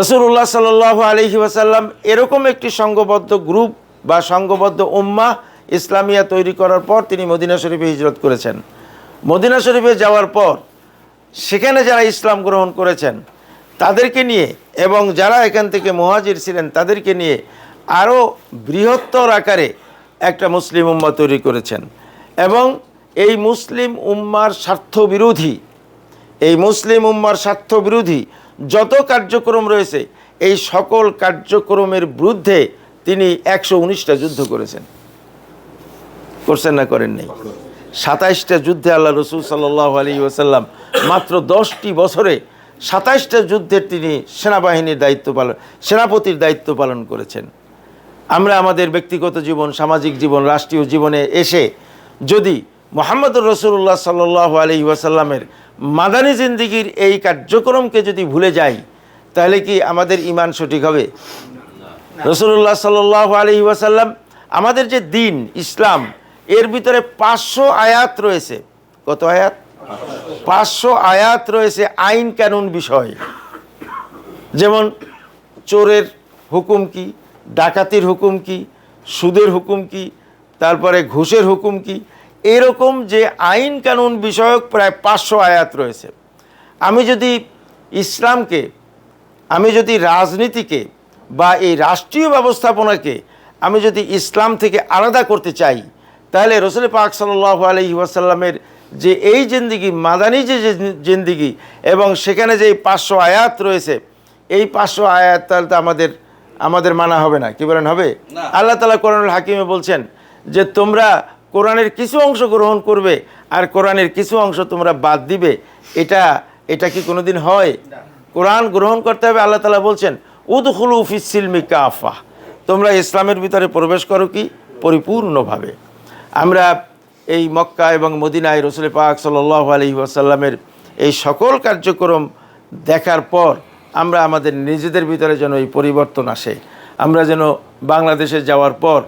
রসুল্লাহ সাল আলহি ওয়াসাল্লাম এরকম একটি সংঘবদ্ধ গ্রুপ বা সংঘবদ্ধ উম্মা ইসলামিয়া তৈরি করার পর তিনি মদিনা শরীফে হিজরত করেছেন। মদিনা শরীফে যাওয়ার পর সেখানে যারা ইসলাম গ্রহণ করেছেন, তাদেরকে নিয়ে এবং যারা এখান থেকে মহাজির ছিলেন, তাদেরকে নিয়ে আরও বৃহত্তর আকারে একটা মুসলিম উম্মা তৈরি করেছেন। এবং এই মুসলিম উম্মার স্বার্থ বিরোধী এই মুসলিম উম্মার স্বার্থ বিরোধী যত কার্যক্রম রয়েছে, এই সকল কার্যক্রমের বিরুদ্ধে তিনি একশো উনিশটা যুদ্ধ করেছেন। করছেন না, করেন নেই। সাতাইশটা যুদ্ধে আল্লাহ রসুল সাল্লাহ আলী ওসাল্লাম মাত্র দশটি বছরে সাতাইশটা যুদ্ধের তিনি সেনাবাহিনীর দায়িত্ব পালন, সেনাপতির দায়িত্ব পালন করেছেন। আমরা আমাদের ব্যক্তিগত জীবন, সামাজিক জীবন, রাষ্ট্রীয় জীবনে এসে যদি মোহাম্মদুর রসুল্লাহ সাল্লাহ আলী ওয়াসাল্লামের মাদানী জিন্দিগির এই কার্যক্রমকে যদি ভুলে যাই তাহলে কি আমাদের ইমান সঠিক হবে? রসুল্লাহ সাল্লাহ আলি ওয়াসাল্লাম আমাদের যে দিন ইসলাম এর ভিতরে পাঁচশো আয়াত রয়েছে। কত আয়াত? পাঁচশো আয়াত রয়েছে আইন কানুন বিষয়। যেমন চোরের হুকুম কি ডাকাতির হুকুম কি সুদের হুকুম কি তারপরে ঘুষের হুকুম কি এরকম যে আইন কানুন বিষয়ক প্রায় পাঁচশো আয়াত রয়েছে। আমি যদি ইসলামকে আমি যদি রাজনীতিকে বা এই রাষ্ট্রীয় ব্যবস্থাপনাকে আমি যদি ইসলাম থেকে আলাদা করতে চাই তাহলে রসুল পাক সাল্লাহ আলহি ওয়াসাল্লামের যে এই জিন্দিগি মাদানী যে জিন্দিগি এবং সেখানে যে পাঁচশো আয়াত রয়েছে এই পাঁচশো আয়াত তাহলে তো আমাদের আমাদের মানা হবে না। কি বলেন হবে? আল্লাহ তালা কোরআনুল হাকিমে বলছেন যে তোমরা কোরআনের কিছু অংশ গ্রহণ করবে আর কোরআনের কিছু অংশ তোমরা বাদ দিবে এটা এটা কি কোনোদিন হয়? কোরআন গ্রহণ করতে হবে আল্লাহ তালা বলছেন উদহুলু ফিসিলমি কাফা। তোমরা ইসলামের ভিতরে প্রবেশ করো কি? পরিপূর্ণভাবে। আমরা এই মক্কা এবং মদিনায় রসুল পাক সাল্লাহ আলহি আসাল্লামের এই সকল কার্যক্রম দেখার পর আমরা আমাদের নিজেদের ভিতরে যেন এই পরিবর্তন আসে। আমরা যেন বাংলাদেশে যাওয়ার পর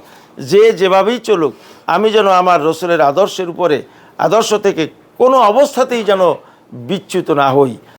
যে যেভাবেই চলুক আমি যেন আমার রসুলের আদর্শের উপরে আদর্শ থেকে কোনো অবস্থাতেই যেন বিচ্যুত না হই।